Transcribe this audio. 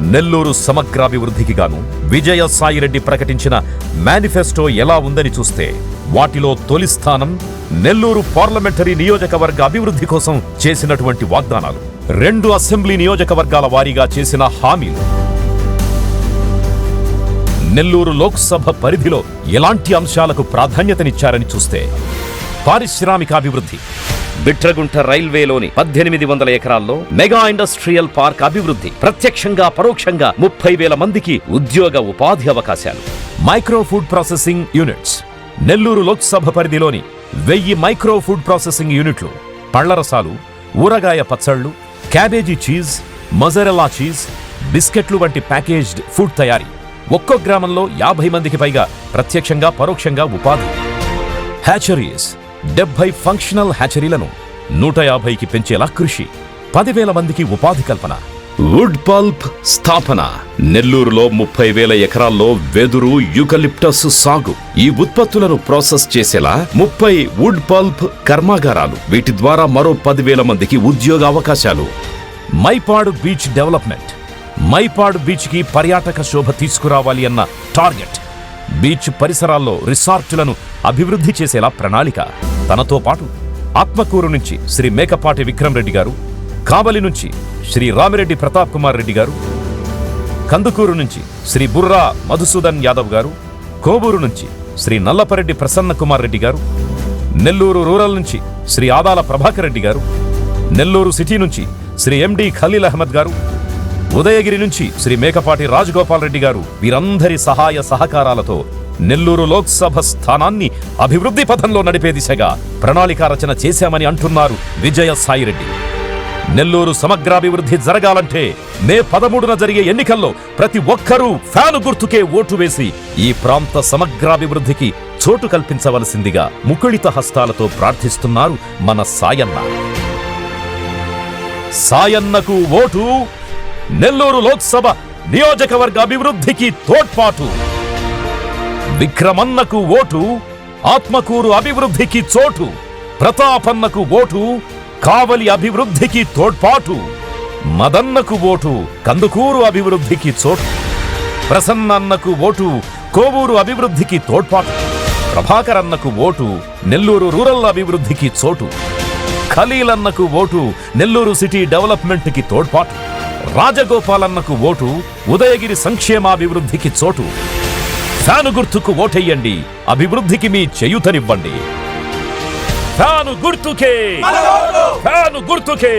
నెల్లూరు సమగ్రాభివృద్ధికి గాను విజయ సాయిరెడ్డి ప్రకటించిన మేనిఫెస్టో ఎలా ఉందని చూస్తే వాటిలో తొలి స్థానం నెల్లూరు పార్లమెంటరీ నియోజకవర్గ అభివృద్ధి కోసం చేసినటువంటి వాగ్దానాలు. రెండు అసెంబ్లీ నియోజకవర్గాల వారీగా చేసిన హామీలు. నెల్లూరు లోక్సభ పరిధిలో ఎలాంటి అంశాలకు ప్రాధాన్యతనిచ్చారని చూస్తే పారిశ్రామికాభివృద్ధి బిట్రగుంట రైల్వేలోని పద్దెనిమిది వందల ఎకరాల్లో మెగా ఇండస్ట్రియల్ పార్క్ అభివృద్ధి ప్రత్యక్షంగా పరోక్షంగా ముప్పై వేల మందికి ఉద్యోగ ఉపాధి అవకాశాలు. Micro food processing units Nellore Lok Sabha పరిధిలోని వెయ్యి మైక్రో ఫుడ్ ప్రాసెసింగ్ యూనిట్లు పళ్ళరసాలు ఊరగాయ పచ్చళ్ళు క్యాబేజీ చీజ్ మొజరెలా చీజ్ బిస్కెట్లు వంటి ప్యాకేజ్డ్ ఫుడ్ తయారీ. ఒక్కో గ్రామంలో యాభై మందికి పైగా ప్రత్యక్షంగా పరోక్షంగా ఉపాధి. హ్యాచరీస్ డెబ్బై ఫంక్షనల్ హ్యాచరీలను నూట యాభైకి పెంచేలా కృషి. పదివేల మందికి ఉపాధి కల్పన. వుడ్ పల్ప్ స్థాపన. నెల్లూరులో ముప్పై వేల ఎకరాల్లో వెదురు యూకలిప్టస్ సాగు. ఈ ఉత్పత్తులను ప్రాసెస్ చేసేలా ముప్పై వుడ్ పల్ప్ కర్మాగారాలు. వీటి ద్వారా మరో పదివేల మందికి ఉద్యోగ అవకాశాలు. Mypadu beach development. మైపాడు బీచ్కి పర్యాటక శోభ తీసుకురావాలి అన్న టార్గెట్. బీచ్ పరిసరాల్లో రిసార్టులను అభివృద్ధి చేసేలా ప్రణాళిక. తనతో పాటు ఆత్మకూరు నుంచి శ్రీ మేకపాటి విక్రమ్ రెడ్డి గారు కావలి నుంచి శ్రీ రామిరెడ్డి ప్రతాప్ కుమార్ రెడ్డి గారు కందుకూరు నుంచి శ్రీ బుర్రా మధుసూదన్ యాదవ్ గారు కోబూరు నుంచి శ్రీ నల్లపరెడ్డి ప్రసన్న కుమార్ రెడ్డి గారు నెల్లూరు రూరల్ నుంచి శ్రీ ఆదాల ప్రభాకర్ రెడ్డి గారు నెల్లూరు సిటీ నుంచి శ్రీ ఎండి ఖలీల్ అహ్మద్ గారు ఉదయగిరి నుంచి శ్రీ మేకపాటి రాజగోపాల్ రెడ్డి గారు వీరందరి సహాయ సహకారాలతో నెల్లూరు లోక్సభ స్థానాన్ని అభివృద్ధి పథంలో నడిపే దిశగా ప్రణాళిక రచన చేశామని అంటున్నారు విజయ సాయిరెడ్డి. నెల్లూరు సమగ్రాభివృద్ధి జరగాలంటే మే పదమూడున జరిగే ఎన్నికల్లో ప్రతి ఒక్కరూ ఫ్యాను గుర్తుకే ఓటు వేసి ఈ ప్రాంత సమగ్రాభివృద్ధికి చోటు కల్పించవలసిందిగా ముకుళిత హస్తాలతో ప్రార్థిస్తున్నారు మన సాయన్న. సాయన్నకు ఓటు నెల్లూరు లోక్సభ నియోజకవర్గ అభివృద్ధికి తోడ్పాటు. విక్రమన్నకు ఓటు ఆత్మకూరు అభివృద్ధికి చోటు ప్రతాపన్నకు ఓటు కావలి అభివృద్ధికి తోడ్పాటు మదన్నకు ఓటు కందుకూరు అభివృద్ధికి చోటు ప్రసన్నన్నకు ఓటు కోవూరు అభివృద్ధికి తోడ్పాటు ప్రభాకరన్నకు ఓటు నెల్లూరు రూరల్ అభివృద్ధికి చోటు ఖలీలన్నకు ఓటు నెల్లూరు సిటీ డెవలప్మెంట్కి తోడ్పాటు రాజగోపాలన్నకు ఓటు ఉదయగిరి సంక్షేమాభివృద్ధికి చోటు ఫ్యాను గుర్తుకు ఓటెయ్యండి. అభివృద్ధికి మీ చేయుతనివ్వండి. ఫ్యాను గుర్తుకే ఫ్యాను గుర్తుకే